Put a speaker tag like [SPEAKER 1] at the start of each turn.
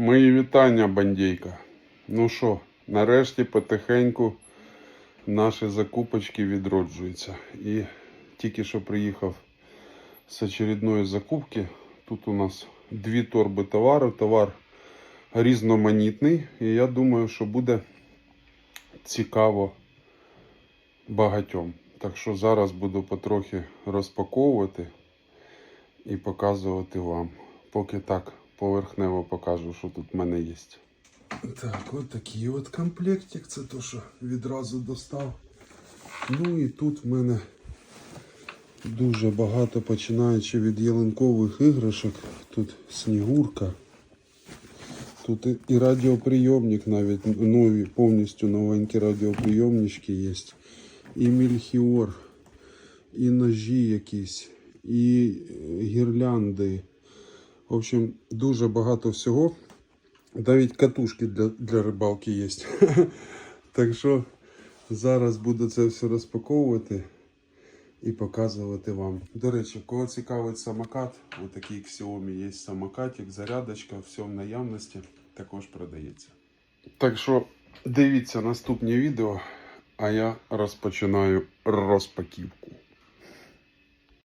[SPEAKER 1] Мої вітання, бандійка. Ну що, нарешті потихеньку наші закупочки відроджуються. І тільки що приїхав з очередної закупки. Тут у нас дві торби товару. Товар різноманітний. І я думаю, що буде цікаво багатьом. Так що зараз буду потрохи розпаковувати і показувати вам. Поки так поверхнево покажу, що тут в мене є. Так, от такий от комплектик. Це то, що відразу достав. Ну і тут в мене дуже багато, починаючи від ялинкових іграшок. Тут снігурка. Тут і- радіоприйомник навіть нові, повністю новенькі радіоприйомнички є. І мільхіор, і ножі якісь, і гірлянди. В общем, дуже багато всього. Навіть катушки для, для рибалки є. так що зараз буду це все розпаковувати і показувати вам. До речі, кого цікавить самокат, отакий Xiaomi є самокатик, зарядочка, все в наявності, також продається. Так що дивіться наступні відео, а я розпочинаю розпаківку.